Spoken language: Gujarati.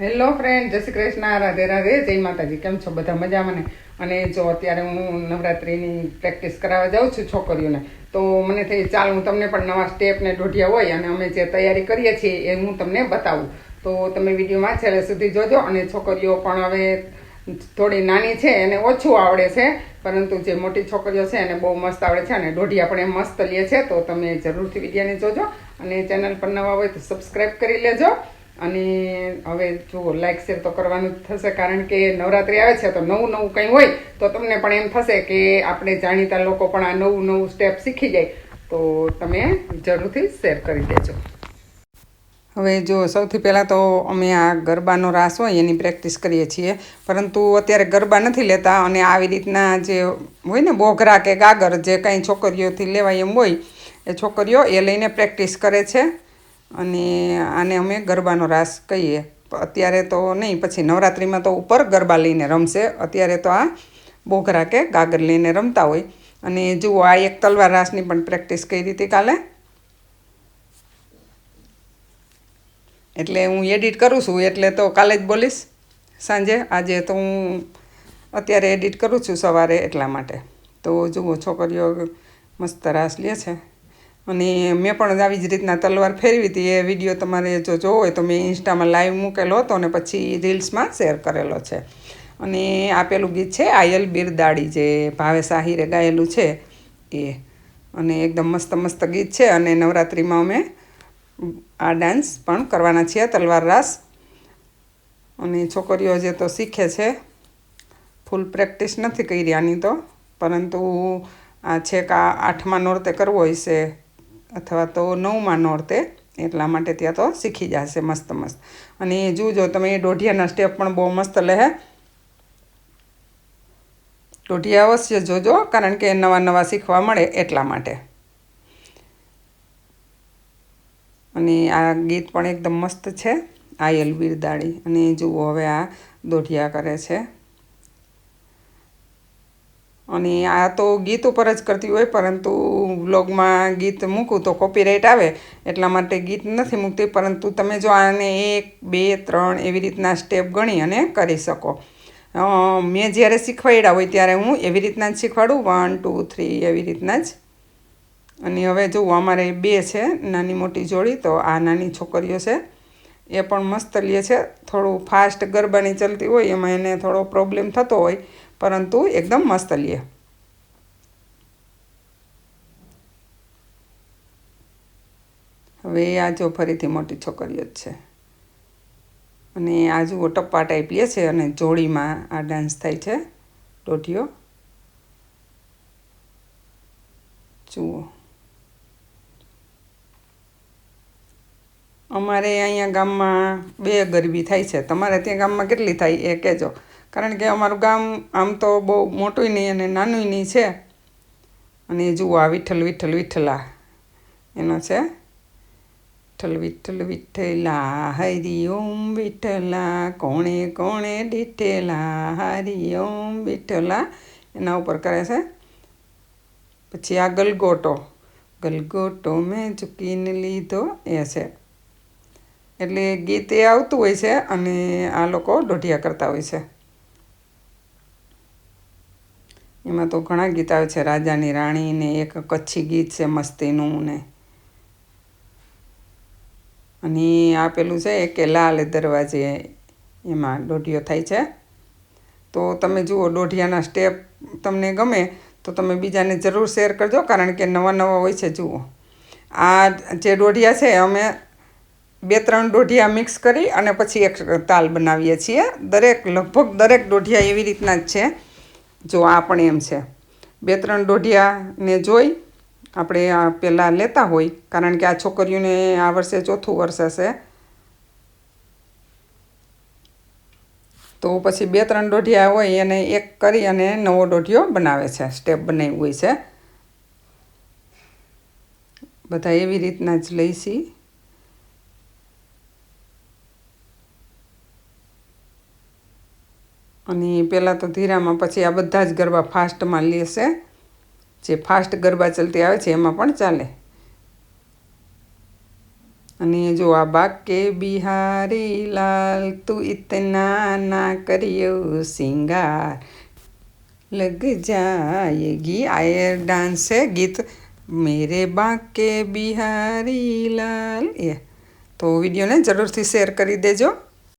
હેલો ફ્રેન્ડ જય શ્રી કૃષ્ણ. રાધે રાધે. જય માતાજી. કેમ છો? બધા મજામાં ને? અને જો અત્યારે હું નવરાત્રિની પ્રેક્ટિસ કરાવવા જાઉં છું છોકરીઓને, તો મને થઈ ચાલ, હું તમને પણ નવા સ્ટેપ ને ઢોઢિયા હોય અને અમે જે તૈયારી કરીએ છીએ એ હું તમને બતાવું. તો તમે વિડીયોમાં છેલ્લે સુધી જોજો અને છોકરીઓ પણ હવે થોડી નાની છે એને ઓછું આવડે છે, પરંતુ જે મોટી છોકરીઓ છે એને બહુ મસ્ત આવડે છે અને દોઢિયા પણ એ મસ્ત લે છે. તો તમે જરૂરથી વિડીયાને જોજો અને ચેનલ પર નવા હોય તો સબસ્ક્રાઈબ કરી લેજો. અને હવે જો લાઈક શેર તો કરવાનું જ થશે, કારણ કે નવરાત્રિ આવે છે, તો નવું નવું કંઈ હોય, તો તમને પણ એમ થશે કે આપણે જાણીતા લોકો પણ આ નવું નવું સ્ટેપ શીખી જાય. તો તમે જરૂરથી શેર કરી દેજો. હવે જો સૌથી પહેલાં તો અમે આ ગરબાનો રાસ હોય, એની પ્રેક્ટિસ કરીએ છીએ. પરંતુ અત્યારે ગરબા નથી લેતા અને આવી રીતના જે હોય ને, બોઘરા કે ગાગર જે કાંઈ છોકરીઓથી લેવાય એમ હોય, એ છોકરીઓ એ લઈને પ્રેક્ટિસ કરે છે. અને આને અમે ગરબાનો રાસ કહીએ. અત્યારે તો નહીં, પછી નવરાત્રિમાં તો ઉપર ગરબા લઈને રમશે. અત્યારે તો આ બોઘરા કે ગાગર લઈને રમતા હોય. અને જુઓ, આ એક તલવાર રાસની પણ પ્રેક્ટિસ કરી હતી કાલે. એટલે હું એડિટ કરું છું, એટલે તો કાલે જ બોલીશ. સાંજે, આજે તો હું અત્યારે એડિટ કરું છું સવારે એટલા માટે. તો જુઓ, છોકરીઓ મસ્ત રાસ લે છે. અને મેં પણ આવી જ રીતના તલવાર ફેરવી હતી. એ વીડિયો તમારે જો જોવો હોય તો મેં ઇન્સ્ટામાં લાઈવ મૂકેલો હતો અને પછી રીલ્સમાં શેર કરેલો છે. અને આપેલું ગીત છે, આયલ બિરદાડી જે ભાવે સાહિરે ગાયેલું છે. એ અને એકદમ મસ્ત મસ્ત ગીત છે અને નવરાત્રિમાં અમે આ ડાન્સ પણ કરવાના છીએ તલવાર રાસ. અને છોકરીઓ જે તો શીખે છે ફૂલ પ્રેક્ટિસ નથી કરી આની તો, પરંતુ આ છેક આ આઠમા નોરતે કરવો છે અથવા તો નવમાં નોરતે, એટલા માટે ત્યાં તો શીખી જશે મસ્ત મસ્ત. અને જોજો, તમે દોઢિયાના સ્ટેપ પણ બહુ મસ્ત લે દોઢિયા અવશ્ય જોજો, કારણ કે નવા નવા શીખવા મળે એટલા માટે. અને આ ગીત પણ એકદમ મસ્ત છે આયલ બિરદાળી અને જુઓ, હવે આ દોઢિયા કરે છે. અને આ તો ગીત ઉપર જ કરતી હોય, પરંતુ વ્લોગમાં ગીત મૂકું તો કોપીરાઇટ આવે, એટલા માટે ગીત નથી મૂકતી, પરંતુ તમે જો આને એક, બે, ત્રણ એવી રીતના સ્ટેપ ગણી અને કરી શકો. મેં જ્યારે શીખવાડ્યા હોય ત્યારે હું એવી રીતના જ શીખવાડું વન ટુ થ્રી એવી રીતના જ. અને હવે જુઓ અમારે બે છે, નાની મોટી જોડી, તો આ નાની છોકરીઓ છે, એ પણ મસ્ત લે છે. થોડું ફાસ્ટ ગરબાની ચલતી હોય, એમાં એને થોડો પ્રોબ્લેમ થતો હોય પરંતુ એકદમ મસ્ત લે હવે આ જો ફરીથી મોટી છોકરીઓ જ છે. અને આ જુઓ ટપ્પા ટાઈપ લે છે અને જોડીમાં આ ડાન્સ થાય છે. દોઢિયો. જુઓ. અમારે અહીંયા ગામમાં બે ગરબી થાય છે. તમારે ત્યાં ગામમાં કેટલી થાય એ કહેજો. કારણ કે અમારું ગામ આમ તો બહુ મોટું નહીં અને નાનું નહીં છે. અને જુઓ આ વિઠ્ઠલ વિઠ્ઠલ, વિઠ્ઠલા. એનો છે વિઠ્ઠલ વિઠ્ઠલ, વિઠ્ઠલા હરિ ઓમ વિઠ્ઠલા, કોણે કોણે દીઠેલા હરિ ઓમ વિઠ્ઠલા. એના ઉપર કરે છે. પછી આ ગલગોટો. ગલગોટો મેં ચૂકીને લીધો, એ છે. એટલે ગીત એ આવતું હોય છે અને આ લોકો દોઢિયા કરતા હોય છે. એમાં તો ઘણા ગીત આવે છે, રાજાની રાણી ને એક કચ્છી ગીત છે, મસ્તીનું ને. અને આપેલું છે કે લાલ દરવાજે એમાં દોઢિયો થાય છે. તો તમે જુઓ, દોઢિયાના સ્ટેપ તમને ગમે તો તમે બીજાને જરૂર શેર કરજો, કારણ કે નવા નવા હોય છે, જુઓ. આ જે દોઢિયા છે, અમે બે ત્રણ દોઢિયા મિક્સ કરી અને પછી એક તાલ બનાવીએ છીએ. દરેક, લગભગ દરેક દોઢિયા એવી રીતના જ છે. જો આ પણ એમ છે. બે ત્રણ દોઢિયાને જોઈ આપણે આ પહેલાં લેતા હોય, કારણ કે આ છોકરીઓને આ વર્ષે ચોથું વર્ષ હશે. તો પછી બે ત્રણ દોઢિયા હોય એને એક કરી અને નવો દોઢિયો બનાવે છે, સ્ટેપ બનાવ્યું હોય છે. બધા એવી રીતના જ લઈશી. અને પહેલાં તો ધીરામાં પછી આ બધા જ ગરબા ફાસ્ટમાં લેશે. જે ફાસ્ટ ગરબા ચાલતી આવે છે એમાં પણ ચાલે. અને જો આ બાકે બિહારી લાલ, તું ઇતના ના કરિયો સિંગાર. લગ જાયગી આ એ ડાન્સ છે ગીત. મેરે બાકે બિહારી લાલ. એ. તો વિડીયોને જરૂરથી શેર કરી દેજો.